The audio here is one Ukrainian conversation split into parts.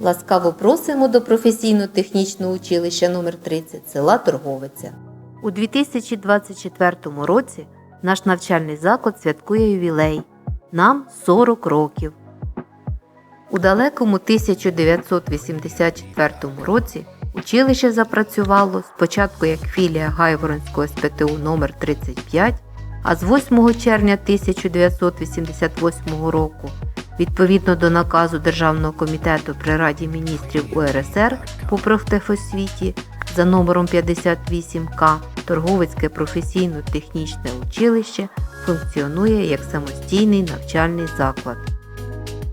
Ласкаво просимо до професійно-технічного училища номер 30 села Торговиця. У 2024 році наш навчальний заклад святкує ювілей. Нам 40 років. У далекому 1984 році училище запрацювало спочатку як філія Гайворонського СПТУ номер 35 а з 8 червня 1988 року відповідно до наказу Державного комітету при Раді міністрів УРСР по профтехосвіті за номером 58К Торговицьке професійно-технічне училище функціонує як самостійний навчальний заклад.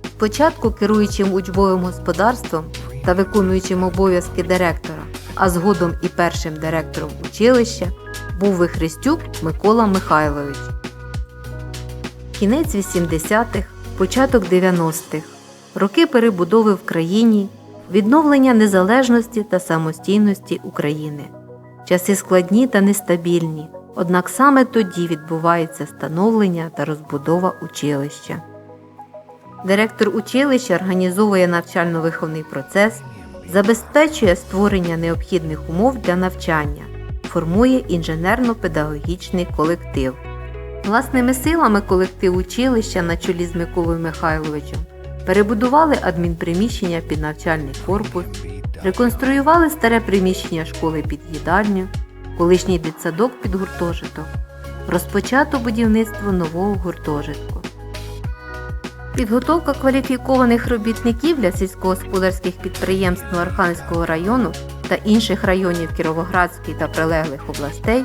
Спочатку керуючим учбовим господарством та виконуючим обов'язки директора, а згодом і першим директором училища був Вихрестюк Микола Михайлович. Кінець 80-х, початок 90-х, роки перебудови в країні, відновлення незалежності та самостійності України. Часи складні та нестабільні, однак саме тоді відбувається становлення та розбудова училища. Директор училища організовує навчально-виховний процес, забезпечує створення необхідних умов для навчання, формує інженерно-педагогічний колектив. Власними силами колектив училища на чолі з Миколою Михайловичем перебудували адмінприміщення під навчальний корпус, реконструювали старе приміщення школи під їдальню, колишній дитсадок під гуртожиток, розпочато будівництво нового гуртожитку. Підготовка кваліфікованих робітників для сільськогосподарських підприємств Архангельського району та інших районів Кіровоградської та прилеглих областей,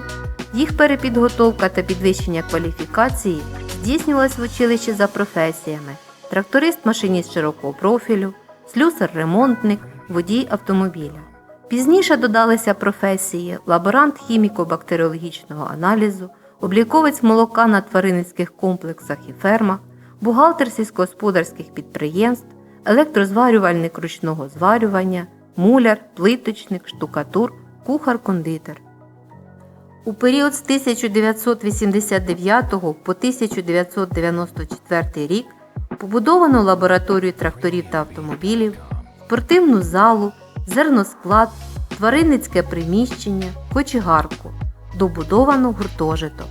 їх перепідготовка та підвищення кваліфікації здійснювалась в училищі за професіями: тракторист-машиніст широкого профілю, слюсар-ремонтник, водій автомобіля. Пізніше додалися професії лаборант хіміко-бактеріологічного аналізу, обліковець молока на тваринницьких комплексах і фермах, бухгалтер сільськогосподарських підприємств, електрозварювальник ручного зварювання, муляр, плиточник, штукатур, кухар-кондитер. У період з 1989 по 1994 рік побудовано лабораторію тракторів та автомобілів, спортивну залу, зерносклад, тваринницьке приміщення, кочегарку, добудовано гуртожиток.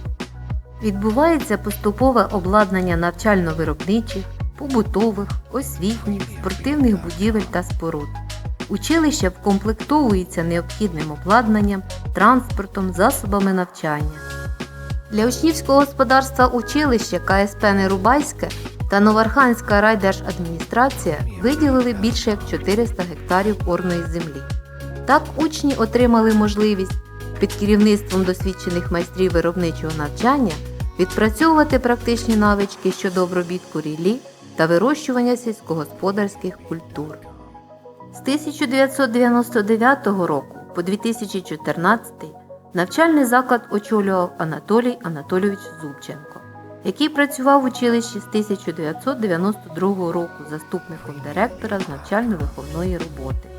Відбувається поступове обладнання навчально-виробничих, побутових, освітніх, спортивних будівель та споруд. Училище вкомплектовується необхідним обладнанням, транспортом, засобами навчання. Для учнівського господарства училища КСП Нерубайське та Новоарханська райдержадміністрація виділили більше як 400 гектарів орної землі. Так учні отримали можливість під керівництвом досвідчених майстрів виробничого навчання відпрацьовувати практичні навички щодо обробітку рілі та вирощування сільськогосподарських культур. З 1999 року по 2014 навчальний заклад очолював Анатолій Анатолійович Зубченко, який працював в училищі з 1992 року заступником директора з навчально-виховної роботи.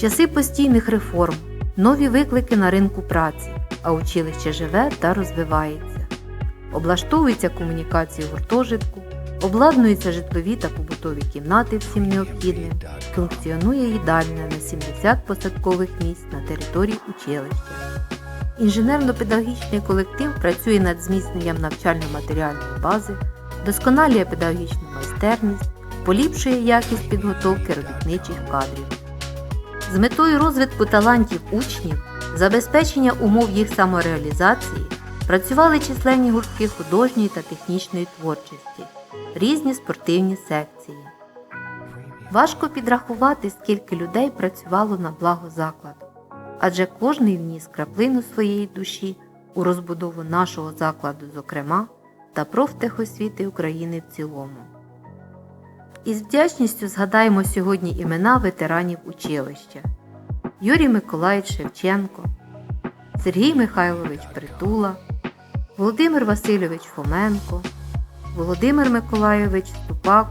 Часи постійних реформ, нові виклики на ринку праці, а училище живе та розвивається. Облаштовуються комунікації гуртожитку, обладнуються житлові та побутові кімнати всім необхідним, функціонує їдальня на 70 посадкових місць на території училища. Інженерно-педагогічний колектив працює над зміцненням навчально-матеріальної бази, досконалює педагогічну майстерність, поліпшує якість підготовки робітничих кадрів. З метою розвитку талантів учнів, забезпечення умов їх самореалізації працювали численні гуртки художньої та технічної творчості, різні спортивні секції. Важко підрахувати, скільки людей працювало на благо закладу, адже кожний вніс краплину своєї душі у розбудову нашого закладу, зокрема, та профтехосвіти України в цілому. Із вдячністю згадаємо сьогодні імена ветеранів училища Юрій Миколаївич Шевченко, Сергій Михайлович Притула, Володимир Васильович Фоменко, Володимир Миколайович Ступак,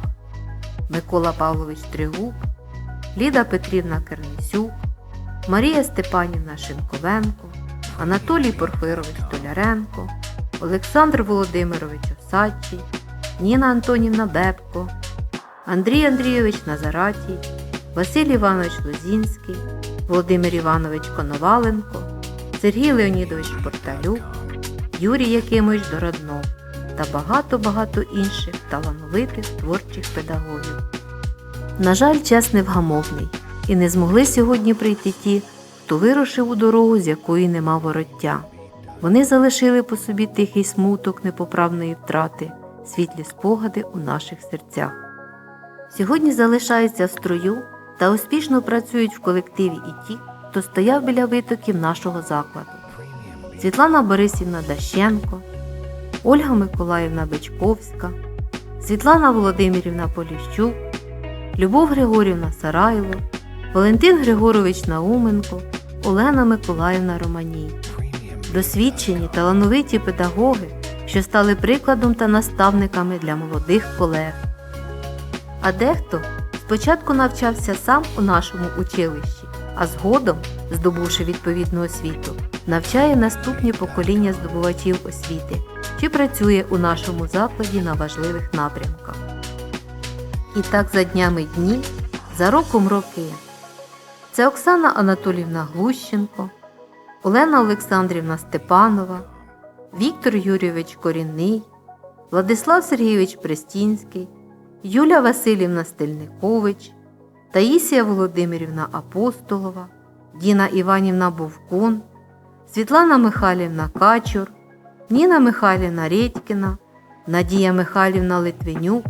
Микола Павлович Тригуб, Ліда Петрівна Кернесюк, Марія Степанівна Шинковенко, Анатолій Порфирович Толяренко, Олександр Володимирович Осадчий, Ніна Антонівна Бебко, Андрій Андрійович Назаратій, Василь Іванович Лозінський, Володимир Іванович Коноваленко, Сергій Леонідович Порталюк, Юрій Якимович Дороднов та багато-багато інших талановитих творчих педагогів. На жаль, час невгамовний, і не змогли сьогодні прийти ті, хто вирушив у дорогу, з якої нема вороття. Вони залишили по собі тихий смуток непоправної втрати, світлі спогади у наших серцях. Сьогодні залишаються в строю та успішно працюють в колективі і ті, хто стояв біля витоків нашого закладу. Світлана Борисівна Дащенко, Ольга Миколаївна Бичковська, Світлана Володимирівна Поліщук, Любов Григорівна Сарайло, Валентин Григорович Науменко, Олена Миколаївна Романій. Досвідчені талановиті педагоги, що стали прикладом та наставниками для молодих колег. А дехто спочатку навчався сам у нашому училищі, а згодом, здобувши відповідну освіту, навчає наступні покоління здобувачів освіти чи працює у нашому закладі на важливих напрямках. І так за днями дні, за роком роки. Це Оксана Анатолівна Глущенко, Олена Олександрівна Степанова, Віктор Юрійович Корінний, Владислав Сергійович Престінський, Юля Васильівна Стельникович, Таїсія Володимирівна Апостолова, Діна Іванівна Бовкун, Світлана Михайлівна Качур, Ніна Михайлівна Редькіна, Надія Михайлівна Литвинюк,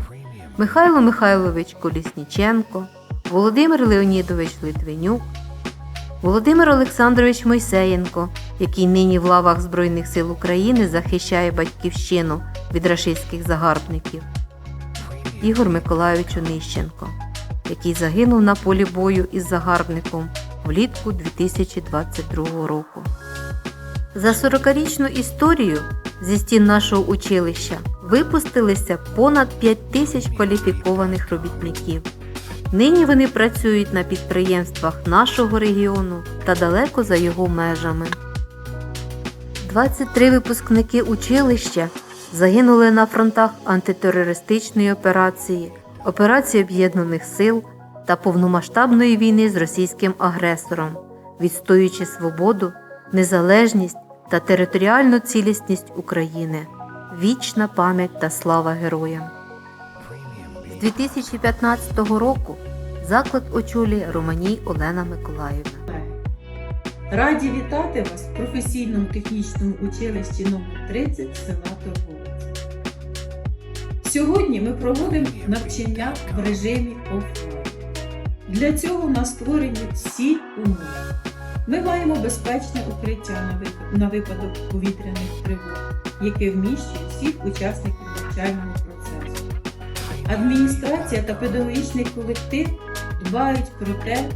Михайло Михайлович Колісніченко, Володимир Леонідович Литвинюк, Володимир Олександрович Мойсеєнко, який нині в лавах Збройних сил України захищає батьківщину від рашистських загарбників, Ігор Миколайович Онищенко, який загинув на полі бою із загарбником влітку 2022 року. За 40-річну історію зі стін нашого училища випустилися понад 5 тисяч кваліфікованих робітників. Нині вони працюють на підприємствах нашого регіону та далеко за його межами. 23 випускники училища загинули на фронтах антитерористичної операції, операції Об'єднаних сил та повномасштабної війни з російським агресором, відстоюючи свободу, незалежність та територіальну цілісність України. Вічна пам'ять та слава героям! З 2015 року заклад очолює Романій Олена Миколаївна. Раді вітати вас в професійному технічному училищі номер 30 села Торговець. Сьогодні ми проводимо навчання в режимі офлайн. Для цього у нас створені всі умови. Ми маємо безпечне укриття на випадок повітряних тривог, яке вміщує всіх учасників навчального процесу. Адміністрація та педагогічний колектив дбають про те,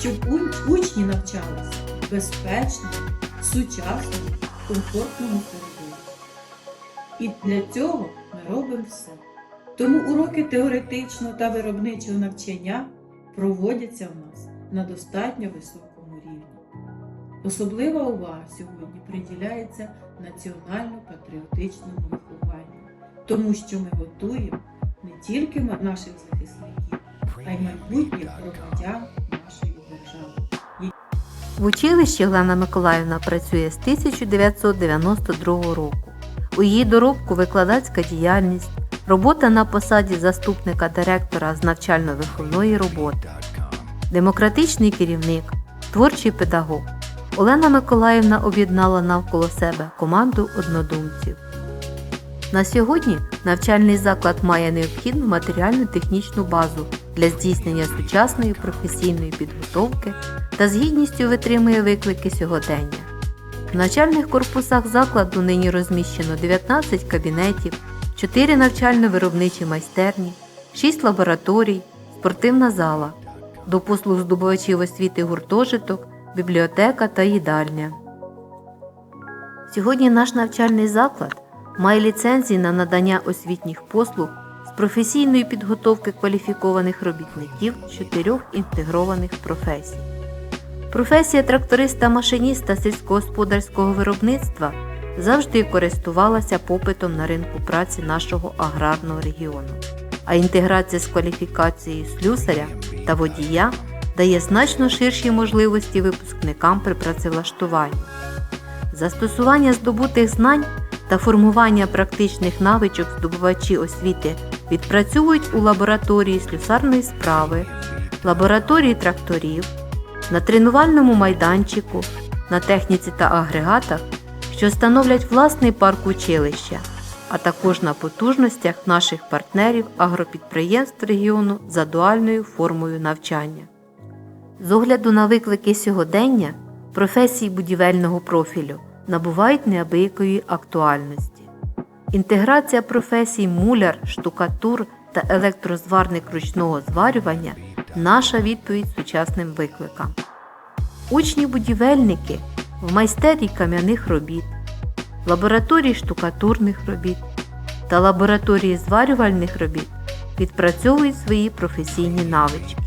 щоб учні навчалися в безпечному, сучасному, комфортному середовищі. І для цього робимо все. Тому уроки теоретичного та виробничого навчання проводяться в нас на достатньо високому рівні. Особлива увага сьогодні приділяється національно-патріотичному вихованню, тому що ми готуємо не тільки наших захисників, а й майбутніх громадян нашої держави. В училищі Олена Миколаївна працює з 1992 року. У її доробку викладацька діяльність, робота на посаді заступника директора з навчально-виховної роботи, демократичний керівник, творчий педагог. Олена Миколаївна об'єднала навколо себе команду однодумців. На сьогодні навчальний заклад має необхідну матеріально-технічну базу для здійснення сучасної професійної підготовки та з гідністю витримує виклики сьогодення. В навчальних корпусах закладу нині розміщено 19 кабінетів, 4 навчально-виробничі майстерні, 6 лабораторій, спортивна зала, до послуг здобувачів освіти гуртожиток, бібліотека та їдальня. Сьогодні наш навчальний заклад має ліцензії на надання освітніх послуг з професійної підготовки кваліфікованих робітників чотирьох інтегрованих професій. Професія тракториста-машиніста сільськогосподарського виробництва завжди користувалася попитом на ринку праці нашого аграрного регіону, а інтеграція з кваліфікацією слюсаря та водія дає значно ширші можливості випускникам при працевлаштуванні. Застосування здобутих знань та формування практичних навичок здобувачі освіти відпрацьовують у лабораторії слюсарної справи, лабораторії тракторів, на тренувальному майданчику, на техніці та агрегатах, що становлять власний парк училища, а також на потужностях наших партнерів агропідприємств регіону за дуальною формою навчання. З огляду на виклики сьогодення професії будівельного профілю набувають неабиякої актуальності. Інтеграція професій муляр, штукатур та електрозварник ручного зварювання наша відповідь сучасним викликам. Учні-будівельники в майстерії кам'яних робіт, лабораторії штукатурних робіт та лабораторії зварювальних робіт відпрацьовують свої професійні навички.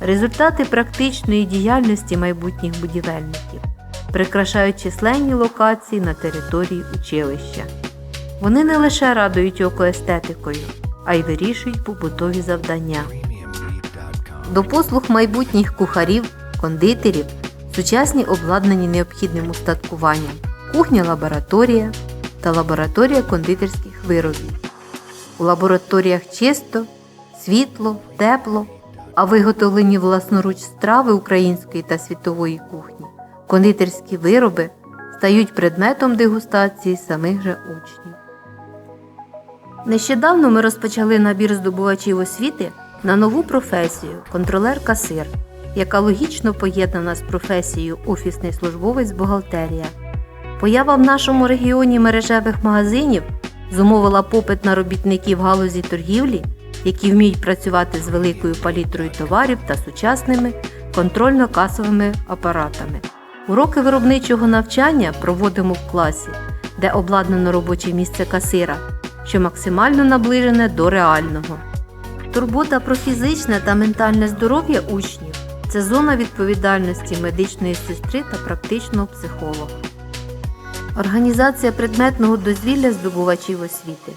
Результати практичної діяльності майбутніх будівельників прикрашають численні локації на території училища. Вони не лише радують око естетикою, а й вирішують побутові завдання. До послуг майбутніх кухарів, кондитерів сучасні обладнані необхідним устаткуванням кухня-лабораторія та лабораторія кондитерських виробів. У лабораторіях чисто, світло, тепло, а виготовлені власноруч страви української та світової кухні, кондитерські вироби стають предметом дегустації самих же учнів. Нещодавно ми розпочали набір здобувачів освіти на нову професію контролер-касир, яка логічно поєднана з професією офісний службовець бухгалтерія. Поява в нашому регіоні мережевих магазинів зумовила попит на робітників галузі торгівлі, які вміють працювати з великою палітрою товарів та сучасними контрольно-касовими апаратами. Уроки виробничого навчання проводимо в класі, де обладнано робоче місце касира, що максимально наближене до реального. Турбота про фізичне та ментальне здоров'я учнів це зона відповідальності медичної сестри та практичного психолога. Організація предметного дозвілля здобувачів освіти,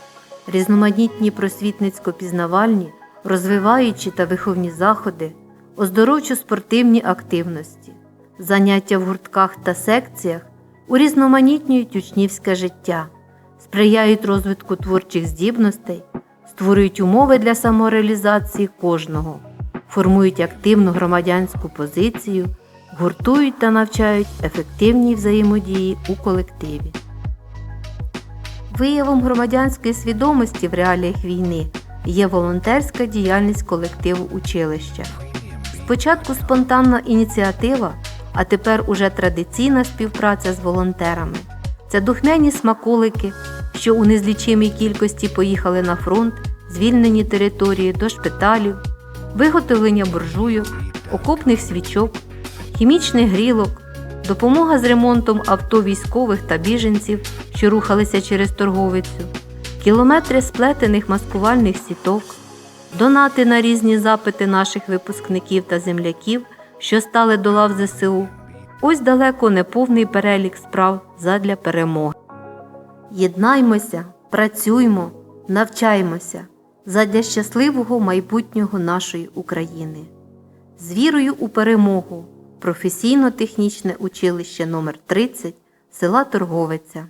різноманітні просвітницько-пізнавальні, розвиваючі та виховні заходи, оздоровчо-спортивні активності, заняття в гуртках та секціях урізноманітнюють учнівське життя, сприяють розвитку творчих здібностей, створюють умови для самореалізації кожного, формують активну громадянську позицію, гуртують та навчають ефективній взаємодії у колективі. Виявом громадянської свідомості в реаліях війни є волонтерська діяльність колективу училища. Спочатку спонтанна ініціатива, а тепер уже традиційна співпраця з волонтерами. Це духмяні смаколики, що у незлічимій кількості поїхали на фронт, звільнені території до шпиталів, виготовлення буржуйок, окопних свічок, хімічних грілок, допомога з ремонтом авто військових та біженців, що рухалися через торговицю, кілометри сплетених маскувальних сіток, донати на різні запити наших випускників та земляків, що стали до лав ЗСУ. Ось далеко не повний перелік справ задля перемоги. Єднаймося, працюймо, навчаймося задля щасливого майбутнього нашої України. З вірою у перемогу професійно-технічне училище номер 30 села Торговиця.